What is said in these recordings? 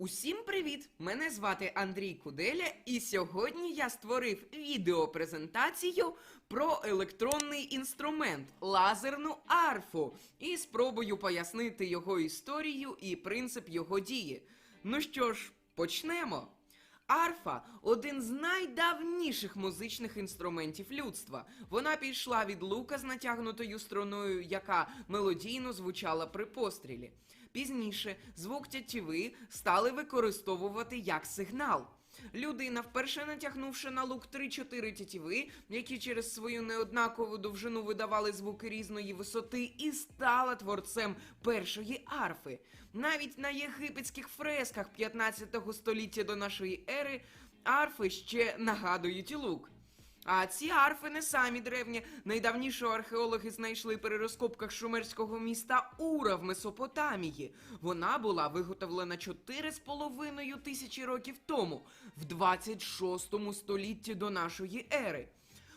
Усім привіт! Мене звати Андрій Куделя, і сьогодні я створив відеопрезентацію про електронний інструмент лазерну арфу і спробую пояснити його історію і принцип його дії. Ну що ж, почнемо. Арфа один з найдавніших музичних інструментів людства. Вона пішла від лука з натягнутою струною, яка мелодійно звучала при пострілі. Пізніше звук тятіви стали використовувати як сигнал. Людина, вперше натягнувши на лук 3-4 тятіви, які через свою неоднакову довжину видавали звуки різної висоти, і стала творцем першої арфи. Навіть на єгипетських фресках 15 століття до нашої ери арфи ще нагадують лук. А ці арфи не самі древні. Найдавнішого археологи знайшли при розкопках шумерського міста Ура в Месопотамії. Вона була виготовлена 4,5 тисячі років тому, в 26 столітті до нашої ери.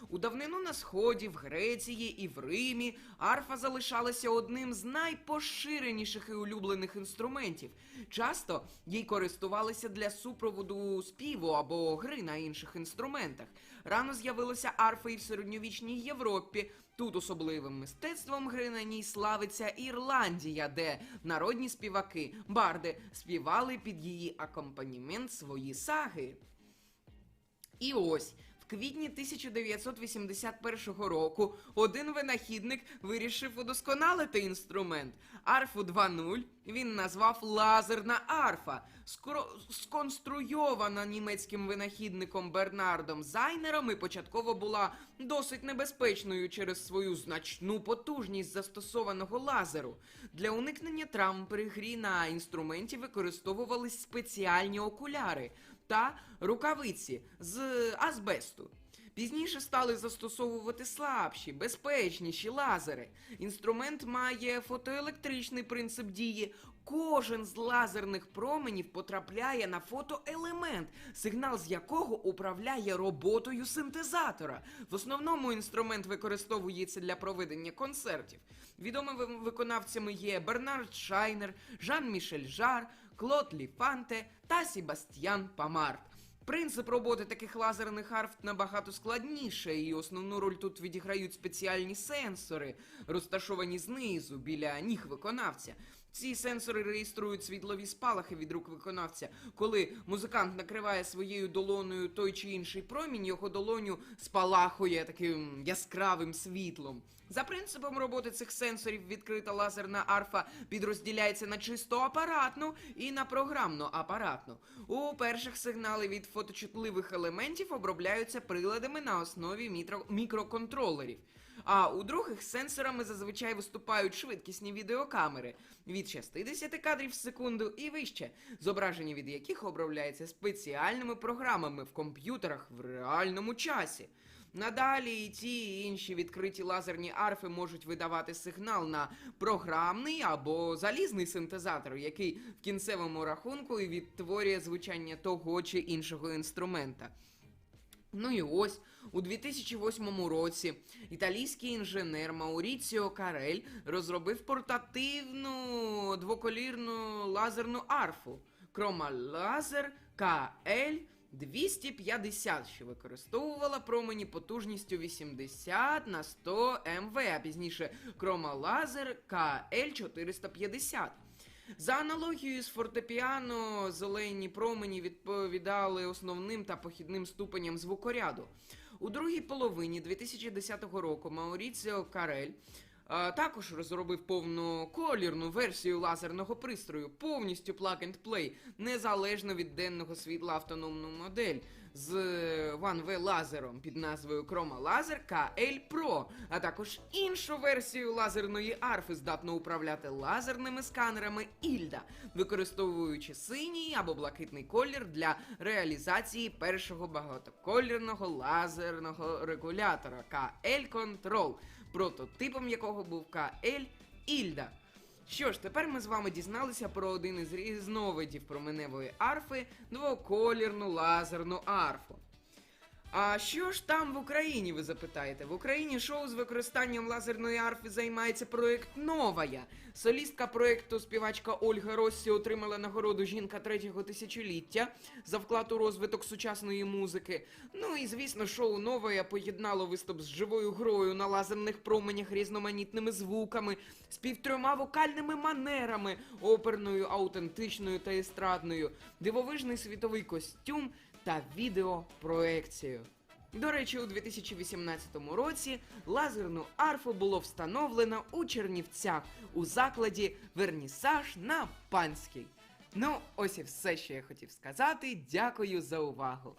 У давнину на сході, в Греції і в Римі арфа залишалася одним з найпоширеніших і улюблених інструментів. Часто їй користувалися для супроводу співу або гри на інших інструментах. Рано з'явилася арфа і в середньовічній Європі. Тут особливим мистецтвом гри на ній славиться Ірландія, де народні співаки, барди, співали під її акомпанімент свої саги. І ось. Квітні 1981 року один винахідник вирішив удосконалити інструмент. Арфу 2.0 він назвав лазерна арфа, сконструйована німецьким винахідником Бернардом Зайнером і початково була досить небезпечною через свою значну потужність застосованого лазеру. Для уникнення травм при грі на інструменті використовувались спеціальні окуляри та рукавиці з азбесту. Пізніше стали застосовувати слабші, безпечніші лазери. Інструмент має фотоелектричний принцип дії. Кожен з лазерних променів потрапляє на фотоелемент, сигнал з якого управляє роботою синтезатора. В основному інструмент використовується для проведення концертів. Відомими виконавцями є Бернард Шайнер, Жан-Мішель Жар, Клод Ліфанте та Себастьян Памарт. Принцип роботи таких лазерних арф набагато складніше, і основну роль тут відіграють спеціальні сенсори, розташовані знизу біля ніг виконавця. Ці сенсори реєструють світлові спалахи від рук виконавця. Коли музикант накриває своєю долоною той чи інший промінь, його долоню спалахує таким яскравим світлом. За принципом роботи цих сенсорів відкрита лазерна арфа підрозділяється на чисто апаратну і на програмно апаратну. У перших сигнали від фоточутливих елементів обробляються приладами на основі мікроконтролерів. А у других сенсорами зазвичай виступають швидкісні відеокамери від 60 кадрів в секунду і вище, зображення від яких обробляється спеціальними програмами в комп'ютерах в реальному часі. Надалі і ті і інші відкриті лазерні арфи можуть видавати сигнал на програмний або залізний синтезатор, який в кінцевому рахунку відтворює звучання того чи іншого інструмента. Ну і ось у 2008 році італійський інженер Мауріціо Карель розробив портативну двоколірну лазерну арфу Laser KL 250, що використовувала промені потужністю 80 на 100 МВ, а пізніше Laser KL 450. За аналогією з фортепіано, зелені промені відповідали основним та похідним ступеням звукоряду. У другій половині 2010 року Мауріціо Карель також розробив повну колірну версію лазерного пристрою, повністю plug and play, незалежно від денного світла автономну модель з One V лазером під назвою Chroma Laser KL Pro, а також іншу версію лазерної арфи здатну управляти лазерними сканерами Ільда, використовуючи синій або блакитний колір для реалізації першого багатоколірного лазерного регулятора KL Control, прототипом якого був КЛ Ільда. Що ж, тепер ми з вами дізналися про один із різновидів променевої арфи двоколірну лазерну арфу. А що ж там в Україні, ви запитаєте? В Україні шоу з використанням лазерної арфи займається проект Новая. Солістка проекту співачка Ольга Россі отримала нагороду жінка третього тисячоліття за вклад у розвиток сучасної музики. Ну і звісно, шоу Новая поєднало виступ з живою грою на лазерних променях, різноманітними звуками, з півтрьома вокальними манерами, оперною, аутентичною та естрадною, дивовижний світовий костюм та відеопроекцію. До речі, у 2018 році лазерну арфу було встановлено у Чернівцях у закладі Вернісаж на Панській. Ну, ось і все, що я хотів сказати. Дякую за увагу.